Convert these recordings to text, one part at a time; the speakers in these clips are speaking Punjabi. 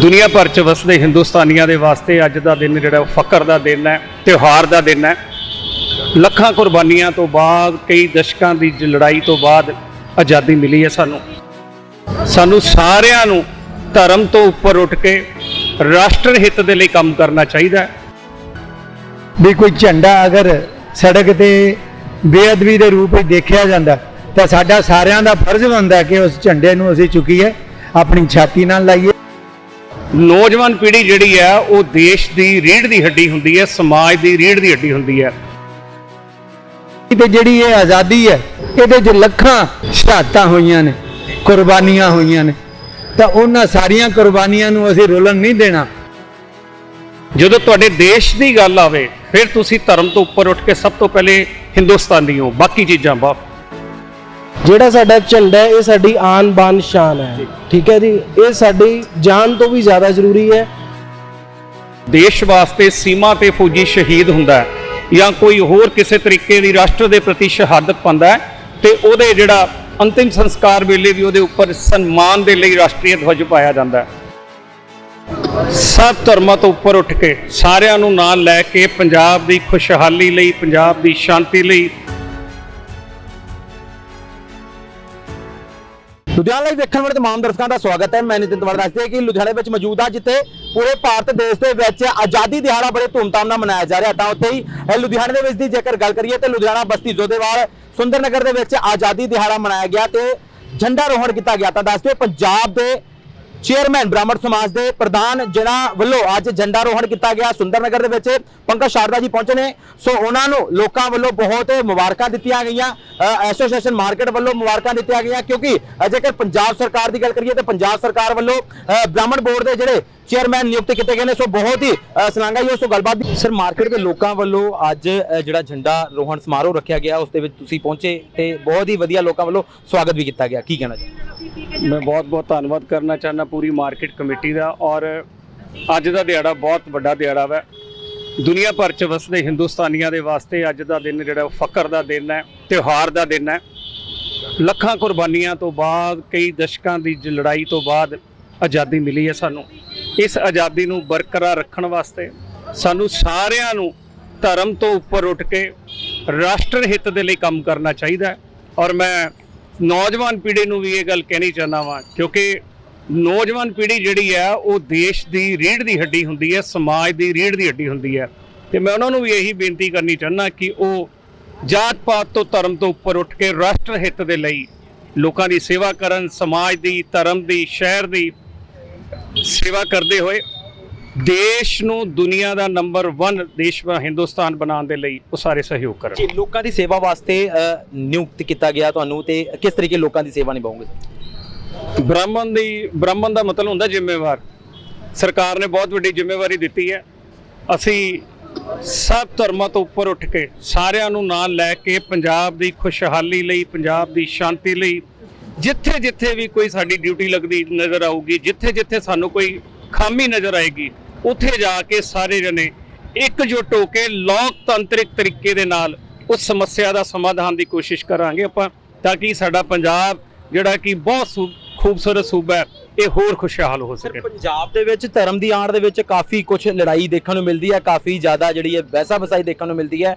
ਦੁਨੀਆ ਭਰ 'ਚ ਵਸਦੇ ਹਿੰਦੁਸਤਾਨੀਆਂ ਦੇ ਵਾਸਤੇ ਅੱਜ ਦਾ ਦਿਨ ਜਿਹੜਾ ਉਹ ਫਕਰ ਦਾ ਦਿਨ ਹੈ, ਤਿਉਹਾਰ ਦਾ ਦਿਨ ਹੈ। ਲੱਖਾਂ ਕੁਰਬਾਨੀਆਂ ਤੋਂ ਬਾਅਦ, ਕਈ ਦਸ਼ਕਾਂ ਦੀ ਲੜਾਈ ਤੋਂ ਬਾਅਦ ਆਜ਼ਾਦੀ ਮਿਲੀ ਹੈ ਸਾਨੂੰ। ਸਾਨੂੰ ਸਾਰਿਆਂ ਨੂੰ ਧਰਮ ਤੋਂ ਉੱਪਰ ਉੱਠ ਕੇ ਰਾਸ਼ਟਰ ਹਿੱਤ ਦੇ ਲਈ ਕੰਮ ਕਰਨਾ ਚਾਹੀਦਾ ਹੈ। ਵੀ ਕੋਈ ਝੰਡਾ ਅਗਰ ਸੜਕ ਤੇ ਬੇਅਦਬੀ ਦੇ ਰੂਪ ਵਿੱਚ ਦੇਖਿਆ ਜਾਂਦਾ, ਤਾਂ ਸਾਡਾ ਸਾਰਿਆਂ ਦਾ ਫਰਜ਼ ਬਣਦਾ ਕਿ ਉਸ ਝੰਡੇ ਨੂੰ ਅਸੀਂ ਚੁੱਕੀਏ, ਆਪਣੀ ਛਾਤੀ ਨਾਲ ਲਾਈਏ। ਨੌਜਵਾਨ ਪੀੜ੍ਹੀ ਜਿਹੜੀ ਹੈ ਉਹ ਦੇਸ਼ ਦੀ ਰੀੜ੍ਹ ਦੀ ਹੱਡੀ ਹੁੰਦੀ ਹੈ ਸਮਾਜ ਦੀ ਰੀੜ੍ਹ ਦੀ ਹੱਡੀ ਹੁੰਦੀ ਹੈ। ਤੇ ਜਿਹੜੀ ਇਹ ਆਜ਼ਾਦੀ ਹੈ ਇਹਦੇ 'ਚ ਲੱਖਾਂ ਸ਼ਹਾਦਤਾਂ ਹੋਈਆਂ ਨੇ ਕੁਰਬਾਨੀਆਂ ਹੋਈਆਂ ਨੇ। ਤਾਂ ਉਹਨਾਂ ਸਾਰੀਆਂ ਕੁਰਬਾਨੀਆਂ ਨੂੰ ਅਸੀਂ ਰੁਲਣ ਨਹੀਂ ਦੇਣਾ। ਜਦੋਂ ਤੁਹਾਡੇ ਦੇਸ਼ ਦੀ ਗੱਲ ਆਵੇ ਫਿਰ ਤੁਸੀਂ ਧਰਮ ਤੋਂ ਉੱਪਰ ਉੱਠ ਕੇ ਸਭ ਤੋਂ ਪਹਿਲੇ ਹਿੰਦੁਸਤਾਨੀ ਹੋ ਬਾਕੀ ਚੀਜ਼ਾਂ ਬਾਅਦ ਜਿਹੜਾ ਸਾਡਾ ਝੰਡਾ ਹੈ, ਇਹ ਸਾਡੀ ਆਨ ਬਾਨ ਸ਼ਾਨ ਹੈ। ਠੀਕ ਹੈ ਜੀ? ਇਹ ਸਾਡੀ ਜਾਨ ਤੋਂ ਵੀ ਜ਼ਿਆਦਾ ਜ਼ਰੂਰੀ ਹੈ। ਦੇਸ਼ ਵਾਸਤੇ ਸੀਮਾ ਤੇ ਫੌਜੀ ਸ਼ਹੀਦ ਹੁੰਦਾ ਹੈ ਜਾਂ ਕੋਈ ਹੋਰ ਕਿਸੇ ਤਰੀਕੇ ਦੀ ਰਾਸ਼ਟਰ ਦੇ ਪ੍ਰਤੀ ਸ਼ਹਾਦਤ ਪਾਉਂਦਾ ਹੈ ਤੇ ਉਹਦੇ ਜਿਹੜਾ ਅੰਤਿਮ ਸੰਸਕਾਰ ਵੇਲੇ ਵੀ ਉਹਦੇ ਉੱਪਰ ਸਨਮਾਨ ਦੇ ਲਈ ਰਾਸ਼ਟਰੀ ਧਵਜ ਪਾਇਆ ਜਾਂਦਾ ਹੈ। ਸਭ ਧਰਮਾਂ ਤੋਂ ਉੱਪਰ ਉੱਠ ਕੇ ਸਾਰਿਆਂ ਨੂੰ ਨਾਲ ਲੈ ਕੇ ਪੰਜਾਬ ਦੀ ਖੁਸ਼ਹਾਲੀ ਲਈ, ਪੰਜਾਬ ਦੀ ਸ਼ਾਂਤੀ ਲਈ ਲੁਧਿਆਣਾ ਲਾਈਵ ਦੇਖਣ ਵਾਲੇ ਤਮਾਮ ਦਰਸ਼ਕਾਂ ਦਾ ਸਵਾਗਤ ਹੈ। ਮੈਂ ਨਿਤਿਨ ਤਵਰ ਦੱਸਦੇ ਕਿ ਲੁਧਿਆਣੇ ਵਿੱਚ ਮੌਜੂਦ ਹਾਂ ਜਿੱਥੇ ਪੂਰੇ ਭਾਰਤ ਦੇਸ਼ ਦੇ ਵਿੱਚ ਆਜ਼ਾਦੀ ਦਿਹਾੜਾ ਬੜੇ ਧੂਮਧਾਮ ਨਾਲ ਮਨਾਇਆ ਜਾ ਰਿਹਾ। ਤਾਂ ਉੱਥੇ ਹੀ ਲੁਧਿਆਣੇ ਦੇ ਵਿੱਚ ਦੀ ਜੇਕਰ ਗੱਲ ਕਰੀਏ ਤੇ ਲੁਧਿਆਣਾ ਬਸਤੀ ਜੋਧੇਵਾਲ ਸੁੰਦਰ ਨਗਰ ਦੇ ਵਿੱਚ ਆਜ਼ਾਦੀ ਦਿਹਾੜਾ ਮਨਾਇਆ ਗਿਆ ਤੇ ਝੰਡਾ ਰੋਹਣ ਕੀਤਾ ਗਿਆ। ਤਾਂ ਦੱਸਦੇ ਪੰਜਾਬ ਦੇ ਚੇਅਰਮੈਨ ਬ੍ਰਾਹਮਣ ਸਮਾਜ ਦੇ ਪ੍ਰਧਾਨ ਜਿਨ੍ਹਾਂ ਵੱਲੋਂ ਅੱਜ ਝੰਡਾ ਰੋਹਣ ਕੀਤਾ ਗਿਆ। ਸੁੰਦਰਨਗਰ ਦੇ ਵਿੱਚ ਪੰਕਜ ਸ਼ਾਰਦਾ ਜੀ ਪਹੁੰਚੇ ਨੇ। ਸੋ ਉਹਨਾਂ ਨੂੰ ਲੋਕਾਂ ਵੱਲੋਂ ਬਹੁਤ ਮੁਬਾਰਕਾਂ ਦਿੱਤੀਆਂ ਗਈਆਂ। ਐਸੋਸੀਏਸ਼ਨ ਮਾਰਕੀਟ ਵੱਲੋਂ ਮੁਬਾਰਕਾਂ ਦਿੱਤੀਆਂ ਗਈਆਂ ਕਿਉਂਕਿ ਜੇਕਰ ਪੰਜਾਬ ਸਰਕਾਰ ਦੀ ਗੱਲ ਕਰੀਏ ਤਾਂ ਪੰਜਾਬ ਸਰਕਾਰ ਵੱਲੋਂ ਬ੍ਰਾਹਮਣ ਬੋਰਡ ਦੇ ਜਿਹੜੇ ਚੇਅਰਮੈਨ ਨਿਯੁਕਤ ਕੀਤੇ ਗਏ ਨੇ। ਸੋ ਬਹੁਤ ਹੀ ਅ, ਸ਼ਲਾਘਾਯੋਗ ਸੋ ਗੱਲਬਾਤ ਵੀ- ਸਰ ਮਾਰਕੀਟ ਦੇ ਲੋਕਾਂ ਵੱਲੋਂ ਅੱਜ ਜਿਹੜਾ ਝੰਡਾ ਰੋਹਣ ਸਮਾਰੋਹ ਰੱਖਿਆ ਗਿਆ ਉਸ ਦੇ ਵਿੱਚ ਤੁਸੀਂ ਪਹੁੰਚੇ ਤੇ ਬਹੁਤ ਹੀ ਵਧੀਆ ਲੋਕਾਂ ਵੱਲੋਂ ਸਵਾਗਤ ਵੀ ਕੀਤਾ ਗਿਆ। ਕੀ ਕਹਿਣਾ ਚਾਹੁੰਦੇ ਮੈਂ ਬਹੁਤ ਬਹੁਤ ਧੰਨਵਾਦ ਕਰਨਾ ਚਾਹੁੰਦਾ ਪੂਰੀ ਮਾਰਕੀਟ ਕਮੇਟੀ ਦਾ ਔਰ ਅੱਜ ਦਾ ਦਿਹਾੜਾ ਬਹੁਤ ਵੱਡਾ ਦਿਹਾੜਾ ਹੈ ਦੁਨੀਆ ਭਰ 'ਚ ਵਸਦੇ ਹਿੰਦੁਸਤਾਨੀਆਂ ਦੇ ਵਾਸਤੇ ਅੱਜ ਦਾ ਦਿਨ ਜਿਹੜਾ ਉਹ ਫਖਰ ਦਾ ਦਿਨ ਹੈ, ਤਿਉਹਾਰ ਦਾ ਦਿਨ ਹੈ। ਲੱਖਾਂ ਕੁਰਬਾਨੀਆਂ ਤੋਂ ਬਾਅਦ, ਕਈ ਦਸ਼ਕਾਂ ਦੀ ਲੜਾਈ ਤੋਂ ਬਾਅਦ ਆਜ਼ਾਦੀ ਮਿਲੀ ਹੈ ਸਾਨੂੰ। ਇਸ ਆਜ਼ਾਦੀ ਨੂੰ ਬਰਕਰਾਰ ਰੱਖਣ ਵਾਸਤੇ ਸਾਨੂੰ ਸਾਰਿਆਂ ਨੂੰ ਧਰਮ ਤੋਂ ਉੱਪਰ ਉੱਠ ਕੇ ਰਾਸ਼ਟਰ ਹਿੱਤ ਦੇ ਲਈ ਕੰਮ ਕਰਨਾ ਚਾਹੀਦਾ ਹੈ। ਔਰ ਮੈਂ ਨੌਜਵਾਨ ਪੀੜ੍ਹੀ ਨੂੰ ਵੀ ਇਹ ਗੱਲ ਕਹਿਣੀ ਚਾਹੁੰਦਾ ਵਾਂ, ਕਿਉਂਕਿ ਨੌਜਵਾਨ ਪੀੜ੍ਹੀ ਜਿਹੜੀ ਹੈ ਉਹ ਦੇਸ਼ ਦੀ ਰੀੜ੍ਹ ਦੀ ਹੱਡੀ ਹੁੰਦੀ ਹੈ ਸਮਾਜ ਦੀ ਰੀੜ੍ਹ ਦੀ ਹੱਡੀ ਹੁੰਦੀ ਹੈ ਤੇ ਮੈਂ ਉਹਨਾਂ ਨੂੰ ਵੀ ਇਹੀ ਬੇਨਤੀ ਕਰਨੀ ਚਾਹੁੰਦਾ ਕਿ ਉਹ ਜਾਤ ਪਾਤ ਤੋਂ ਧਰਮ ਤੋਂ ਉੱਪਰ ਉੱਠ ਕੇ ਰਾਸ਼ਟਰ ਹਿੱਤ ਦੇ ਲਈ ਲੋਕਾਂ ਦੀ ਸੇਵਾ ਕਰਨ, ਸਮਾਜ ਦੀ, ਧਰਮ ਦੀ, ਸ਼ਹਿਰ ਦੀ ਸੇਵਾ ਕਰਦੇ ਹੋਏ ਦੇਸ਼ ਨੂੰ ਦੁਨੀਆ ਦਾ ਨੰਬਰ 1 ਦੇਸ਼ ਹਿੰਦੁਸਤਾਨ ਬਣਾਉਣ ਦੇ ਲਈ ਉਹ ਸਾਰੇ ਸਹਿਯੋਗ ਕਰਨ। ਜੀ ਲੋਕਾਂ ਦੀ ਸੇਵਾ ਵਾਸਤੇ ਨਿਯੁਕਤ ਕੀਤਾ ਗਿਆ ਤੁਹਾਨੂੰ ਤੇ ਕਿਸ ਤਰੀਕੇ ਲੋਕਾਂ ਦੀ ਸੇਵਾ ਨਿਭਾਓਗੇ? ਬ੍ਰਾਹਮਣ ਦੀ ਬ੍ਰਾਹਮਣ ਦਾ ਮਤਲਬ ਹੁੰਦਾ ਜ਼ਿੰਮੇਵਾਰ। ਸਰਕਾਰ ਨੇ ਬਹੁਤ ਵੱਡੀ ਜ਼ਿੰਮੇਵਾਰੀ ਦਿੱਤੀ ਹੈ। ਅਸੀਂ ਸਭ ਧਰਮਾਂ ਤੋਂ ਉੱਪਰ ਉੱਠ ਕੇ ਸਾਰਿਆਂ ਨੂੰ ਨਾਲ ਲੈ ਕੇ ਪੰਜਾਬ ਦੀ ਖੁਸ਼ਹਾਲੀ ਲਈ ਪੰਜਾਬ ਦੀ ਸ਼ਾਂਤੀ ਲਈ ਜਿੱਥੇ ਜਿੱਥੇ ਵੀ ਕੋਈ ਸਾਡੀ ਡਿਊਟੀ ਲੱਗਦੀ ਨਜ਼ਰ ਆਊਗੀ ਜਿੱਥੇ ਜਿੱਥੇ ਸਾਨੂੰ ਕੋਈ ਖਾਮੀ ਨਜ਼ਰ ਆਏਗੀ ਉੱਥੇ ਜਾ ਕੇ ਸਾਰੇ ਜਣੇ ਇਕਜੁੱਟ ਹੋ ਕੇ ਲੋਕਤੰਤਰਿਕ ਤਰੀਕੇ ਦੇ ਨਾਲ ਉਸ ਸਮੱਸਿਆ ਦਾ ਸਮਾਧਾਨ ਦੀ ਕੋਸ਼ਿਸ਼ ਕਰਾਂਗੇ ਆਪਾਂ, ਤਾਂ ਕਿ ਸਾਡਾ ਪੰਜਾਬ ਜਿਹੜਾ ਕਿ ਬਹੁਤ ਸੂ- ਖੂਬਸੂਰਤ ਸੂਬਾ ਹੈ ਇਹ ਹੋਰ ਖੁਸ਼ਹਾਲ ਹੋ ਸਕੇ। ਪੰਜਾਬ ਦੇ ਵਿੱਚ ਧਰਮ ਦੀ ਆੜ ਦੇ ਵਿੱਚ ਕਾਫੀ ਕੁਝ ਲੜਾਈ ਦੇਖਣ ਨੂੰ ਮਿਲਦੀ ਹੈ ਕਾਫੀ ਜ਼ਿਆਦਾ ਜਿਹੜੀ ਹੈ ਵੈਸਾ ਵਸਾਈ ਦੇਖਣ ਨੂੰ ਮਿਲਦੀ ਹੈ।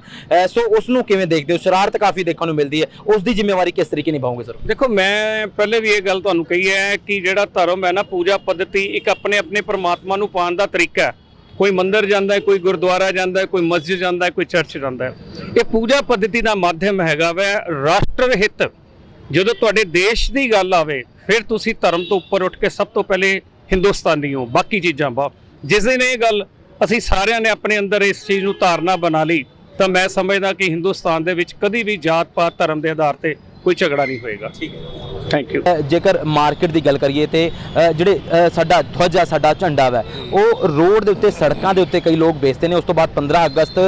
ਸੋ ਉਸ ਨੂੰ ਕਿਵੇਂ ਦੇਖਦੇ ਹੋ? ਸ਼ਰਾਰਤ ਕਾਫੀ ਦੇਖਣ ਨੂੰ ਮਿਲਦੀ ਹੈ। ਉਸ ਦੀ ਜ਼ਿੰਮੇਵਾਰੀ ਕਿਸ ਤਰੀਕੇ ਨਿਭਾਉਂਗੇ ਸਰ? ਦੇਖੋ ਮੈਂ ਪਹਿਲੇ ਵੀ ਇਹ ਗੱਲ ਤੁਹਾਨੂੰ ਕਹੀ ਹੈ ਕਿ ਜਿਹੜਾ ਧਰਮ ਹੈ ਨਾ ਪੂਜਾ ਪद्धਤੀ ਇੱਕ ਆਪਣੇ ਆਪਣੇ ਪਰਮਾਤਮਾ ਨੂੰ ਪਾਣ ਦਾ ਤਰੀਕਾ ਹੈ। ਕੋਈ ਮੰਦਿਰ ਜਾਂਦਾ ਹੈ ਕੋਈ ਗੁਰਦੁਆਰਾ ਜਾਂਦਾ ਹੈ ਕੋਈ ਮਸਜਿਦ ਜਾਂਦਾ ਹੈ ਕੋਈ ਚਰਚ ਜਾਂਦਾ ਹੈ। ਇਹ ਪੂਜਾ ਪद्धਤੀ ਦਾ ਮਾਧਿਅਮ ਹੈਗਾ ਵੈ ਰਾਸ਼ਟਰ ਹਿੱਤ। ਜਦੋਂ ਤੁਹਾਡੇ ਦੇਸ਼ ਦੀ ਗੱਲ ਆਵੇ ਫਿਰ ਤੁਸੀਂ ਧਰਮ ਤੋਂ ਉੱਪਰ ਉੱਠ ਕੇ ਸਭ ਤੋਂ ਪਹਿਲੇ ਹਿੰਦੁਸਤਾਨੀ ਹੋ। ਬਾਕੀ ਚੀਜ਼ਾਂ ਬਾਅਦ। ਜਿਸ ਦਿਨ ਇਹ ਗੱਲ ਅਸੀਂ ਸਾਰਿਆਂ ਨੇ ਆਪਣੇ ਅੰਦਰ ਇਸ ਚੀਜ਼ ਨੂੰ ਧਾਰਨਾ ਬਣਾ ਲਈ ਤਾਂ ਮੈਂ ਸਮਝਦਾ ਕਿ ਹਿੰਦੁਸਤਾਨ ਦੇ ਵਿੱਚ ਕਦੀ ਵੀ ਜਾਤ ਪਾਤ ਧਰਮ ਦੇ ਆਧਾਰ ਤੇ ਕੋਈ ਝਗੜਾ ਨਹੀਂ ਹੋਏਗਾ। ਠੀਕ ਹੈ। ਥੈਂਕ ਯੂ ਜੇਕਰ ਮਾਰਕੀਟ ਦੀ ਗੱਲ ਕਰੀਏ ਤੇ ਜਿਹੜੇ ਸਾਡਾ ਧਵਜ ਆ ਸਾਡਾ ਝੰਡਾ ਵਾ ਉਹ ਰੋਡ ਦੇ ਉੱਤੇ ਸੜਕਾਂ ਦੇ ਉੱਤੇ ਕਈ ਲੋਕ ਵੇਚਦੇ ਨੇ। ਉਸ ਤੋਂ ਬਾਅਦ 15 ਅਗਸਤ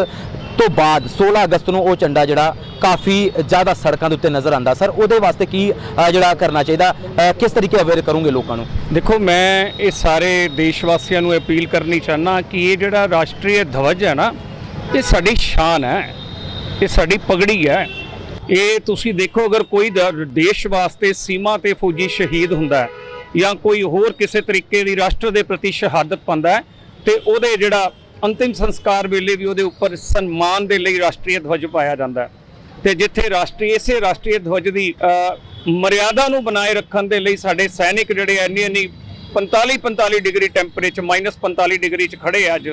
ਤੋਂ ਬਾਅਦ 16 ਅਗਸਤ ਨੂੰ ਉਹ ਝੰਡਾ ਜਿਹੜਾ ਕਾਫੀ ਜ਼ਿਆਦਾ ਸੜਕਾਂ ਦੇ ਉੱਤੇ ਨਜ਼ਰ ਆਂਦਾ ਸਰ, ਉਹਦੇ ਵਾਸਤੇ ਕੀ ਜਿਹੜਾ ਕਰਨਾ ਚਾਹੀਦਾ? ਕਿਸ ਤਰੀਕੇ ਅਵੇਅਰ ਕਰੋਗੇ ਲੋਕਾਂ ਨੂੰ? ਦੇਖੋ, ਮੈਂ ਇਹ ਸਾਰੇ ਦੇਸ਼ ਵਾਸੀਆਂ ਨੂੰ ਅਪੀਲ ਕਰਨੀ ਚਾਹਨਾ ਕਿ ਇਹ ਜਿਹੜਾ ਰਾਸ਼ਟਰੀ ਧਵਜ ਹੈ ਨਾ, ਇਹ ਸਾਡੀ ਸ਼ਾਨ ਹੈ। ਇਹ ਸਾਡੀ ਪਗੜੀ ਹੈ। ਇਹ ਤੁਸੀਂ ਦੇਖੋ, ਅਗਰ ਕੋਈ ਦ- ਦੇਸ਼ ਵਾਸਤੇ ਸੀਮਾ ਤੇ ਫੌਜੀ ਸ਼ਹੀਦ ਹੁੰਦਾ ਜਾਂ ਕੋਈ ਹੋਰ ਕਿਸੇ ਤਰੀਕੇ ਦੀ ਰਾਸ਼ਟਰ ਦੇ ਪ੍ਰਤੀ ਸ਼ਹਾਦਤ ਪਾਉਂਦਾ ਹੈ, ਤੇ ਉਹਦੇ ਜਿਹੜਾ ਅੰਤਿਮ ਸੰਸਕਾਰ ਵੇਲੇ ਵੀ ਉਹਦੇ ਉੱਪਰ ਸਨਮਾਨ ਦੇ ਲਈ ਰਾਸ਼ਟਰੀ ਧਵਜ ਪਾਇਆ ਜਾਂਦਾ ਹੈ। ਤੇ ਜਿੱਥੇ ਰਾਸ਼ਟਰੀ, ਇਸੇ ਰਾਸ਼ਟਰੀ ਧਵਜ ਦੀ ਮਰਿਆਦਾ ਨੂੰ ਬਣਾਏ ਰੱਖਣ ਦੇ ਲਈ ਸਾਡੇ ਸੈਨਿਕ ਜਿਹੜੇ ਇੰਨੀ ਇੰਨੀ 45 45 ਡਿਗਰੀ ਟੈਂਪਰੇਚਰ, ਮਾਈਨਸ 45 ਡਿਗਰੀ ਚ ਖੜੇ ਆ ਅੱਜ,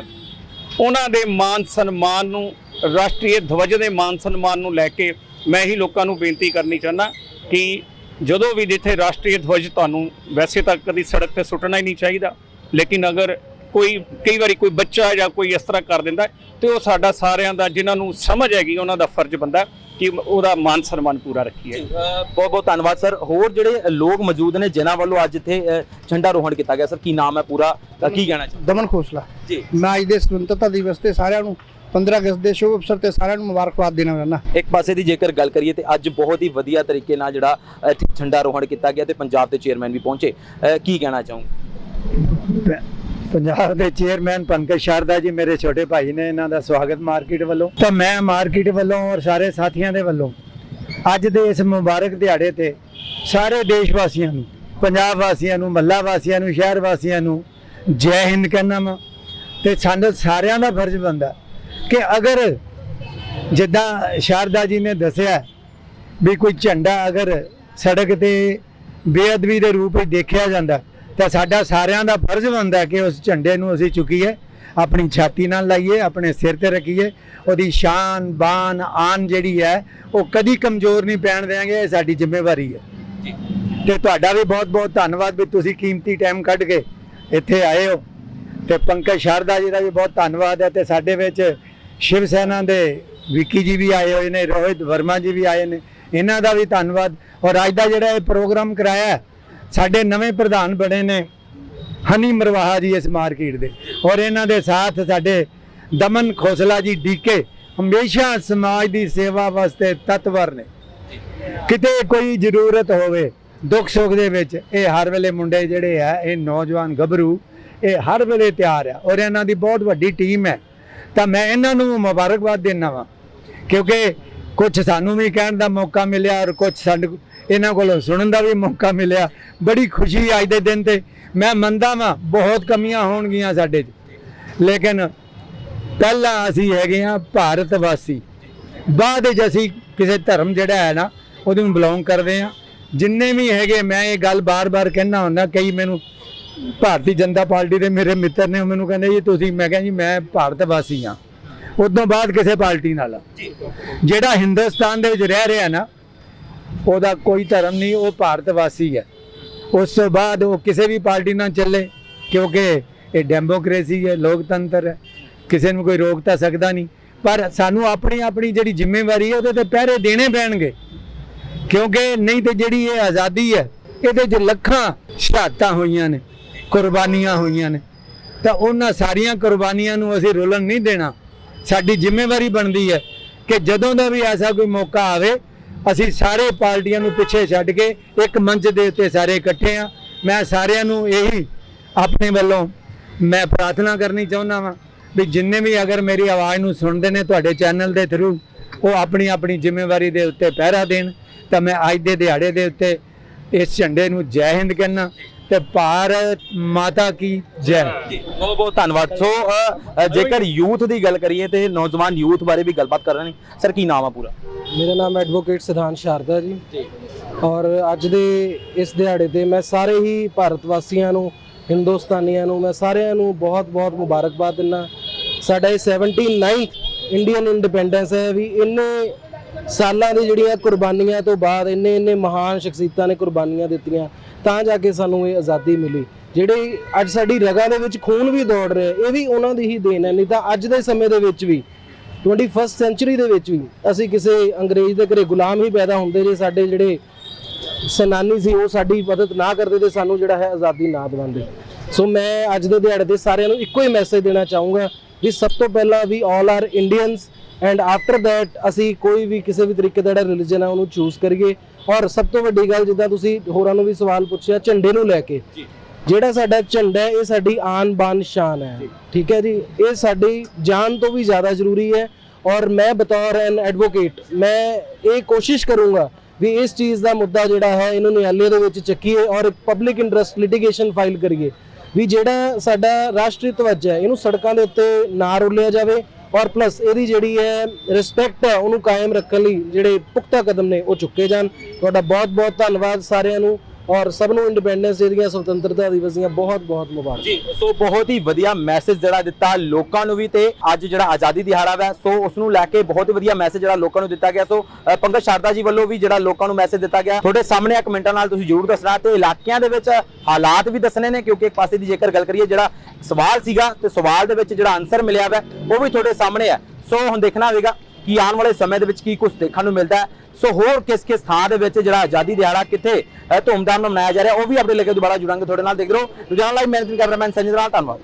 ਉਹਨਾਂ ਦੇ ਮਾਨ ਸਨਮਾਨ ਨੂੰ, ਰਾਸ਼ਟਰੀ ਧਵਜ ਦੇ ਮਾਨ ਸਨਮਾਨ ਨੂੰ ਲੈ ਕੇ ਮੈਂ ਹੀ ਲੋਕਾਂ ਨੂੰ ਬੇਨਤੀ ਕਰਨੀ ਚਾਹੁੰਦਾ ਕਿ ਜਦੋਂ ਵੀ ਜਿੱਥੇ ਰਾਸ਼ਟਰੀ ਧਵਜ ਤੁਹਾਨੂੰ, ਵੈਸੇ ਤਾਂ ਕਦੀ ਸੜਕ ਤੇ ਸੁੱਟਣਾ ਹੀ ਨਹੀਂ ਚਾਹੀਦਾ, ਲੇਕਿਨ ਅਗਰ ਕੋਈ ਕਈ ਵਾਰੀ ਕੋਈ ਬੱਚਾ ਜਾਂ ਕੋਈ ਇਸ ਤਰ੍ਹਾਂ ਕਰ ਦਿੰਦਾ ਤੇ ਉਹ ਸਾਡਾ ਸਾਰਿਆਂ ਦਾ ਜਿਨ੍ਹਾਂ ਨੂੰ ਸਮਝ ਹੈਗੀ ਉਹਨਾਂ ਦਾ ਫਰਜ਼ ਬੰਦਾ ਕਿ ਉਹਦਾ ਮਾਨ ਸਨਮਾਨ ਪੂਰਾ ਰੱਖੀਏ। ਬਹੁਤ ਬਹੁਤ ਧੰਨਵਾਦ ਸਰ। ਹੋਰ ਜਿਹੜੇ ਲੋਕ ਮੌਜੂਦ ਨੇ ਜਿਨ੍ਹਾਂ ਵੱਲੋਂ ਅੱਜ ਇੱਥੇ ਝੰਡਾ ਰੋਹਣ ਕੀਤਾ ਗਿਆ ਸਰ ਕੀ ਨਾਮ ਹੈ ਪੂਰਾ? ਤਾਂ ਕੀ ਕਹਿਣਾ ਚਾਹੁੰਦੇ? ਦਮਨ ਖੋਸਲਾ। ਜੀ। ਮੈਂ ਅੱਜ ਦੇ ਸੁਤੰਤਰਤਾ ਦਿਵਸ ਤੇ ਸਾਰਿਆਂ ਨੂੰ 15 ਅਗਸਤ ਦੇ ਸ਼ੁਭ ਅਵਸਰ ਤੇ ਸਾਰਿਆਂ ਨੂੰ ਮੁਬਾਰਕਬਾਦ ਦੇਣਾ ਚਾਹੁੰਦਾ। ਇੱਕ ਪਾਸੇ ਦੀ ਜੇਕਰ ਗੱਲ ਕਰੀਏ ਤੇ ਅੱਜ ਬਹੁਤ ਹੀ ਵਧੀਆ ਤਰੀਕੇ ਨਾਲ ਜਿਹੜਾ ਇੱਥੇ ਝੰਡਾ ਰੋਹਣ ਕੀਤਾ ਗਿਆ ਤੇ ਪੰਜਾਬ ਦੇ ਚੇਅਰਮੈਨ ਵੀ ਪਹੁੰਚੇ। ਕੀ ਕਹਿਣਾ ਚਾਹੋਗੇ? ਪੰਜਾਬ ਦੇ ਚੇਅਰਮੈਨ ਪੰਕਜ ਸ਼ਾਰਦਾ ਜੀ, ਮੇਰੇ ਛੋਟੇ ਭਾਈ ਨੇ ਇਹਨਾਂ ਦਾ ਸਵਾਗਤ ਮਾਰਕੀਟ ਵੱਲੋਂ। ਤਾਂ ਮੈਂ ਮਾਰਕੀਟ ਵੱਲੋਂ ਔਰ ਸਾਰੇ ਸਾਥੀਆਂ ਦੇ ਵੱਲੋਂ ਅੱਜ ਦੇ ਇਸ ਮੁਬਾਰਕ ਦਿਹਾੜੇ ਤੇ ਸਾਰੇ ਦੇਸ਼ ਵਾਸੀਆਂ ਨੂੰ, ਪੰਜਾਬ ਵਾਸੀਆਂ ਨੂੰ, ਮੱਲਾ ਵਾਸੀਆਂ ਨੂੰ, ਸ਼ਹਿਰ ਵਾਸੀਆਂ ਨੂੰ ਜੈ ਹਿੰਦ ਕਹਿਣਾ ਮੈਂ ਤੇ ਸਾਨੂੰ ਸਾਰਿਆਂ ਦਾ ਫਰਜ਼ ਬੰਦਾ ਕਿ ਅਗਰ ਜਿੱਦਾਂ ਸ਼ਾਰਦਾ ਜੀ ਨੇ ਦੱਸਿਆ ਵੀ ਕੋਈ ਝੰਡਾ ਅਗਰ ਸੜਕ ਤੇ ਬੇਅਦਬੀ ਦੇ ਰੂਪ ਵਿੱਚ ਦੇਖਿਆ ਜਾਂਦਾ ਤਾਂ ਸਾਡਾ ਸਾਰਿਆਂ ਦਾ ਫਰਜ਼ ਬਣਦਾ ਕਿ ਉਸ ਝੰਡੇ ਨੂੰ ਅਸੀਂ ਚੁੱਕੀਏ ਆਪਣੀ ਛਾਤੀ ਨਾਲ ਲਾਈਏ ਆਪਣੇ ਸਿਰ ਤੇ ਰੱਖੀਏ। ਉਹਦੀ ਸ਼ਾਨ ਬਾਨ ਆਨ ਜਿਹੜੀ ਹੈ ਉਹ ਕਦੀ ਕਮਜ਼ੋਰ ਨਹੀਂ ਪੈਣ ਦੇਵਾਂਗੇ ਇਹ ਸਾਡੀ ਜ਼ਿੰਮੇਵਾਰੀ ਹੈ। ਤੇ ਤੁਹਾਡਾ ਵੀ ਬਹੁਤ ਬਹੁਤ ਧੰਨਵਾਦ ਵੀ ਤੁਸੀਂ ਕੀਮਤੀ ਟਾਈਮ ਕੱਢ ਕੇ ਇੱਥੇ ਆਏ ਹੋ। ਤੇ ਪੰਕਜ ਸ਼ਾਰਦਾ ਜੀ ਦਾ ਵੀ ਬਹੁਤ ਧੰਨਵਾਦ ਹੈ ਤੇ ਸਾਡੇ ਵਿੱਚ ਸ਼ਿਵ ਸੈਨਾ ਦੇ ਵਿੱਕੀ ਜੀ ਵੀ ਆਏ ਹੋਏ ਨੇ ਰੋਹਿਤ ਵਰਮਾ ਜੀ ਵੀ ਆਏ ਨੇ। ਇਹਨਾਂ ਦਾ ਵੀ ਧੰਨਵਾਦ। ਔਰ ਅੱਜ ਦਾ ਜਿਹੜਾ ਇਹ ਪ੍ਰੋਗਰਾਮ ਕਰਾਇਆ ਹੈ, ਸਾਡੇ ਨਵੇਂ ਪ੍ਰਧਾਨ ਬਣੇ ਨੇ ਹਨੀ ਮਰਵਾਹਾ ਜੀ ਇਸ ਮਾਰਕੀਟ ਦੇ। ਔਰ ਇਹਨਾਂ ਦੇ ਸਾਥ ਸਾਡੇ ਦਮਨ ਖੋਸਲਾ ਜੀ ਡੀਕੇ ਹਮੇਸ਼ਾ ਸਮਾਜ ਦੀ ਸੇਵਾ ਵਾਸਤੇ ਤਤਵਰ ਨੇ। ਕਿਤੇ ਕੋਈ ਜ਼ਰੂਰਤ ਹੋਵੇ, ਦੁੱਖ ਸੁੱਖ ਦੇ ਵਿੱਚ ਇਹ ਹਰ ਵੇਲੇ ਮੁੰਡੇ ਜਿਹੜੇ ਆ, ਇਹ ਨੌਜਵਾਨ ਗੱਭਰੂ, ਇਹ ਹਰ ਵੇਲੇ ਤਿਆਰ ਆ। ਔਰ ਇਹਨਾਂ ਦੀ ਬਹੁਤ ਵੱਡੀ ਟੀਮ ਹੈ। ਤਾਂ ਮੈਂ ਇਹਨਾਂ ਨੂੰ ਮੁਬਾਰਕਬਾਦ ਦੇਣਾ ਵਾਂ। ਕਿਉਂਕਿ ਕੁਝ ਸਾਨੂੰ ਵੀ ਕਹਿਣ ਦਾ ਮੌਕਾ ਮਿਲਿਆ ਔਰ ਕੁਝ ਸਾਡੇ ਇਹਨਾਂ ਕੋਲੋਂ ਸੁਣਨ ਦਾ ਵੀ ਮੌਕਾ ਮਿਲਿਆ। ਬੜੀ ਖੁਸ਼ੀ ਅੱਜ ਦੇ ਦਿਨ ਤੇ। ਮੈਂ ਮੰਨਦਾ ਵਾਂ ਬਹੁਤ ਕਮੀਆਂ ਹੋਣਗੀਆਂ ਸਾਡੇ 'ਚ। ਲੇਕਿਨ ਪਹਿਲਾਂ ਅਸੀਂ ਹੈਗੇ ਆ ਭਾਰਤ ਵਾਸੀ। ਬਾਅਦ ਵਿੱਚ ਅਸੀਂ ਕਿਸੇ ਧਰਮ ਜਿਹੜਾ ਹੈ ਨਾ ਉਹਦੇ ਨੂੰ ਬਿਲੋਂਗ ਕਰਦੇ ਆ ਜਿੰਨੇ ਵੀ ਹੈਗੇ ਮੈਂ ਇਹ ਗੱਲ ਬਾਰ-ਬਾਰ ਕਹਿਣਾ ਹੁੰਦਾ ਕਈ ਮੈਨੂੰ ਭਾਰਤੀ ਜਨਤਾ ਪਾਰਟੀ ਦੇ ਮੇਰੇ ਮਿੱਤਰ ਨੇ ਉਹ ਮੈਨੂੰ ਕਹਿੰਦੇ ਜੀ ਤੁਸੀਂ ਮੈਂ ਕਿਹਾ ਜੀ ਮੈਂ ਭਾਰਤ ਵਾਸੀ ਆ ਉਦੋਂ ਬਾਅਦ ਕਿਸੇ ਪਾਰਟੀ ਨਾਲ। ਜਿਹੜਾ ਹਿੰਦੁਸਤਾਨ ਦੇ ਵਿੱਚ ਰਹਿ ਰਿਹਾ ਨਾ ਉਹਦਾ ਕੋਈ ਧਰਮ ਨਹੀਂ, ਉਹ ਭਾਰਤ ਵਾਸੀ ਹੈ। ਉਸ ਤੋਂ ਬਾਅਦ ਉਹ ਕਿਸੇ ਵੀ ਪਾਰਟੀ ਨਾਲ ਚੱਲੇ, ਕਿਉਂਕਿ ਇਹ ਡੈਮੋਕ੍ਰੇਸੀ ਹੈ, ਲੋਕਤੰਤਰ ਹੈ। ਕਿਸੇ ਨੂੰ ਕੋਈ ਰੋਕ ਤਾਂ ਸਕਦਾ ਨਹੀਂ। ਪਰ ਸਾਨੂੰ ਆਪਣੀ ਆਪਣੀ ਜਿਹੜੀ ਜ਼ਿੰਮੇਵਾਰੀ ਹੈ, ਉਹਦੇ ਤੇ ਪਹਿਰੇ ਦੇਣੇ ਪੈਣਗੇ। ਕਿਉਂਕਿ ਨਹੀਂ ਤੇ ਜਿਹੜੀ ਇਹ ਆਜ਼ਾਦੀ ਹੈ, ਇਹਦੇ 'ਚ ਲੱਖਾਂ ਸ਼ਹਾਦਤਾਂ ਹੋਈਆਂ ਨੇ, ਕੁਰਬਾਨੀਆਂ ਹੋਈਆਂ ਨੇ। ਤਾਂ ਉਹਨਾਂ ਸਾਰੀਆਂ ਕੁਰਬਾਨੀਆਂ ਨੂੰ ਅਸੀਂ ਰੋਲਣ ਨਹੀਂ ਦੇਣਾ। ਸਾਡੀ ਜ਼ਿੰਮੇਵਾਰੀ ਬਣਦੀ ਹੈ ਕਿ ਜਦੋਂ ਦਾ ਵੀ ਐਸਾ ਕੋਈ ਮੌਕਾ ਆਵੇ ਅਸੀਂ ਸਾਰੇ ਪਾਰਟੀਆਂ ਨੂੰ ਪਿੱਛੇ ਛੱਡ ਕੇ ਇੱਕ ਮੰਚ ਦੇ ਉੱਤੇ ਸਾਰੇ ਇਕੱਠੇ ਆ ਮੈਂ ਸਾਰਿਆਂ ਨੂੰ ਇਹੀ ਆਪਣੇ ਵੱਲੋਂ ਮੈਂ ਪ੍ਰਾਰਥਨਾ ਕਰਨੀ ਚਾਹੁੰਦਾ ਵਾਂ ਵੀ ਜਿੰਨੇ ਵੀ ਅਗਰ ਮੇਰੀ ਆਵਾਜ਼ ਨੂੰ ਸੁਣਦੇ ਨੇ ਤੁਹਾਡੇ ਚੈਨਲ ਦੇ ਥਰੂ ਉਹ ਆਪਣੀ ਆਪਣੀ ਜ਼ਿੰਮੇਵਾਰੀ ਦੇ ਉੱਤੇ ਪਹਿਰਾ ਦੇਣ। ਤਾਂ ਮੈਂ ਅੱਜ ਦੇ ਦਿਹਾੜੇ ਦੇ ਉੱਤੇ ਇਸ ਝੰਡੇ ਨੂੰ ਜੈ ਹਿੰਦ ਕਹਿਣਾ ਤੇ ਭਾਰਤ ਮਾਤਾ ਕੀ ਜੈ। ਬਹੁਤ ਬਹੁਤ ਧੰਨਵਾਦ। ਸੋ ਅ, ਅ, ਜੇਕਰ ਯੂਥ ਦੀ ਗੱਲ ਕਰੀਏ ਤੇ ਨੌਜਵਾਨ ਯੂਥ ਬਾਰੇ ਵੀ ਗੱਲਬਾਤ ਕਰ ਰਹੇ ਨੇ ਸਰ ਕੀ ਨਾਮ ਆ ਪੂਰਾ? ਮੇਰਾ ਨਾਮ ਐਡਵੋਕੇਟ ਸਿਧਾਂਤ ਸ਼ਾਰਦਾ ਜੀ। ਔਰ ਅੱਜ ਦੇ ਇਸ ਦਿਹਾੜੇ ਤੇ ਮੈਂ ਸਾਰੇ ਹੀ ਭਾਰਤ ਵਾਸੀਆਂ ਨੂੰ ਹਿੰਦੁਸਤਾਨੀਆਂ ਨੂੰ ਮੈਂ ਸਾਰਿਆਂ ਨੂੰ ਬਹੁਤ-ਬਹੁਤ ਮੁਬਾਰਕਬਾਦ ਦਿੰਦਾ। ਸਾਡਾ ਇਹ 79th ਇੰਡੀਅਨ ਇੰਡੀਪੈਂਡੈਂਸ ਹੈ ਵੀ ਇੰਨੇ ਸਾਲਾਂ ਦੀ ਜਿਹੜੀਆਂ ਕੁਰਬਾਨੀਆਂ ਤੋਂ ਬਾਅਦ ਇੰਨੇ ਇੰਨੇ ਮਹਾਨ ਸ਼ਖਸੀਅਤਾਂ ਨੇ ਕੁਰਬਾਨੀਆਂ ਦਿੱਤੀਆਂ। ਤਾਂ ਜਾ ਕੇ ਸਾਨੂੰ ਇਹ ਆਜ਼ਾਦੀ ਮਿਲੀ। ਜਿਹੜੇ ਅੱਜ ਸਾਡੀ ਰਗਾਂ ਦੇ ਵਿੱਚ ਖੂਨ ਵੀ ਦੌੜ ਰਿਹਾ, ਇਹ ਵੀ ਉਹਨਾਂ ਦੀ ਹੀ ਦੇਣ ਹੈ, ਨਹੀਂ ਤਾਂ ਅੱਜ ਦੇ ਸਮੇਂ ਦੇ ਵਿੱਚ ਵੀ 21st ਸੈਂਚਰੀ ਦੇ ਵਿੱਚ ਵੀ ਅਸੀਂ ਕਿਸੇ ਅੰਗਰੇਜ਼ ਦੇ ਘਰੇ ਗੁਲਾਮ ਹੀ ਪੈਦਾ ਹੁੰਦੇ ਜੇ, ਸਾਡੇ ਜਿਹੜੇ ਸੈਨਾਨੀ ਸੀ, ਉਹ ਸਾਡੀ ਮਦਦ ਨਾ ਕਰਦੇ ਤੇ ਸਾਨੂੰ ਜਿਹੜਾ ਹੈ ਆਜ਼ਾਦੀ ਨਾ ਦਿਵਾਉਂਦੇ। ਸੋ ਮੈਂ ਅੱਜ ਦੇ ਦਿਹਾੜੇ ਦੇ ਸਾਰਿਆਂ ਨੂੰ ਇੱਕੋ ਹੀ ਮੈਸੇਜ ਦੇਣਾ ਚਾਹੂੰਗਾ ਵੀ ਸਭ ਤੋਂ ਪਹਿਲਾਂ we all are Indians and after that ਅਸੀਂ ਕੋਈ ਵੀ ਕਿਸੇ ਵੀ ਤਰੀਕੇ ਦਾ ਜਿਹੜਾ ਰਿਲੀਜਨ ਹੈ ਉਹਨੂੰ ਚੂਜ਼ ਕਰੀਏ। ਔਰ ਸਭ ਤੋਂ ਵੱਡੀ ਗੱਲ ਜਿੱਦਾਂ ਤੁਸੀਂ ਹੋਰਾਂ ਨੂੰ ਵੀ ਸਵਾਲ ਪੁੱਛਿਆ ਝੰਡੇ ਨੂੰ ਲੈ ਕੇ। ਜਿਹੜਾ ਸਾਡਾ ਝੰਡਾ ਹੈ ਇਹ ਸਾਡੀ ਆਨ ਬਾਨ ਸ਼ਾਨ ਹੈ। ਠੀਕ ਹੈ ਜੀ? ਇਹ ਸਾਡੀ ਜਾਨ ਤੋਂ ਵੀ ਜ਼ਿਆਦਾ ਜ਼ਰੂਰੀ ਹੈ। ਔਰ ਮੈਂ ਬਤੌਰ ਐਨ ਐਡਵੋਕੇਟ ਮੈਂ ਇਹ ਕੋਸ਼ਿਸ਼ ਕਰੂੰਗਾ ਵੀ ਇਸ ਚੀਜ਼ ਦਾ ਮੁੱਦਾ ਜਿਹੜਾ ਹੈ ਇਹਨੂੰ ਨਿਆਲੇ ਦੇ ਵਿੱਚ ਚੱਕੀਏ ਔਰ ਪਬਲਿਕ ਇੰਟਰਸਟ ਲਿਟੀਗੇਸ਼ਨ ਫਾਈਲ ਕਰੀਏ। ਵੀ ਜਿਹੜਾ ਸਾਡਾ ਰਾਸ਼ਟਰੀ ਤਵੱਜਾ ਹੈ ਇਹਨੂੰ ਸੜਕਾਂ ਦੇ ਉੱਤੇ ਨਾ ਰੋਲਿਆ ਜਾਵੇ। ਔਰ ਪਲੱਸ ਇਹਦੀ ਜਿਹੜੀ ਹੈ ਰਿਸਪੈਕਟ ਹੈ, ਉਹਨੂੰ ਕਾਇਮ ਰੱਖਣ ਲਈ ਜਿਹੜੇ ਪੁਖਤਾ ਕਦਮ ਨੇ, ਉਹ ਚੁੱਕੇ ਜਾਣ। ਤੁਹਾਡਾ ਬਹੁਤ ਬਹੁਤ ਧੰਨਵਾਦ ਸਾਰਿਆਂ ਨੂੰ। ਔਰ ਸਭ ਨੂੰ ਇੰਡੀਪੈਂਡੈਂਸ ਡੇ ਦੀਆਂ ਸੁਤੰਤਰਤਾ ਦਿਵਸ ਦੀਆਂ ਬਹੁਤ ਬਹੁਤ ਮੁਬਾਰਕ। ਜੀ ਸੋ ਬਹੁਤ ਹੀ ਵਧੀਆ ਮੈਸੇਜ ਜਿਹੜਾ ਦਿੱਤਾ ਲੋਕਾਂ ਨੂੰ ਵੀ ਤੇ ਅੱਜ ਜਿਹੜਾ ਆਜ਼ਾਦੀ ਦਿਹਾੜਾ ਹੈ ਸੋ ਉਸ ਨੂੰ ਲੈ ਕੇ ਬਹੁਤ ਹੀ ਵਧੀਆ ਮੈਸੇਜ ਜਿਹੜਾ ਲੋਕਾਂ ਨੂੰ ਦਿੱਤਾ ਗਿਆ। ਸੋ ਅ, ਪੰਕਜ ਸ਼ਾਰਦਾ ਜੀ ਵੱਲੋਂ ਵੀ ਜਿਹੜਾ ਲੋਕਾਂ ਨੂੰ ਮੈਸੇਜ ਦਿੱਤਾ ਗਿਆ। ਤੁਹਾਡੇ ਸਾਹਮਣੇ ਇੱਕ ਮਿੰਟਾਂ ਨਾਲ ਤੁਸੀਂ ਜ਼ਰੂਰ ਦੱਸਣਾ ਤੇ ਇਲਾਕਿਆਂ ਦੇ ਵਿੱਚ ਹਾਲਾਤ ਵੀ ਦੱਸਣੇ ਨੇ ਕਿਉਂਕਿ ਇੱਕ ਪਾਸੇ ਦੀ ਜੇਕਰ ਗੱਲ ਕਰੀਏ ਜਿਹੜਾ ਸਵਾਲ ਸੀਗਾ ਤੇ ਸਵਾਲ ਦੇ ਵਿੱਚ ਜਿਹੜਾ ਆਨਸਰ ਮਿਲਿਆ ਵਾ ਉਹ ਵੀ ਤੁਹਾਡੇ ਸਾਹਮਣੇ ਹੈ ਸੋ ਹੁਣ ਦੇਖਣਾ ਹੋਵੇਗਾ ਕਿ ਆਉਣ ਵਾਲੇ ਸਮੇਂ ਦੇ ਵਿੱਚ ਕੀ ਕੁਝ ਦੇਖਣ ਨੂੰ ਮਿਲਦਾ ਸੋ ਹੋਰ ਕਿਸ ਕਿਸ ਥਾਂ ਦੇ ਵਿੱਚ ਜਿਹੜਾ ਆਜ਼ਾਦੀ ਦਿਹਾੜਾ ਕਿੱਥੇ ਧੂਮਧਾਮ ਨਾਲ ਮਨਾਇਆ ਜਾ ਰਿਹਾ, ਉਹ ਵੀ ਆਪਣੇ ਲੈ ਕੇ ਦੁਬਾਰਾ ਜੁੜਾਂਗੇ ਤੁਹਾਡੇ ਨਾਲ। ਦੇਖ ਰਹੋ Ludhiana live managing cameraman Sanjay ਨਾਲ, ਧੰਨਵਾਦ।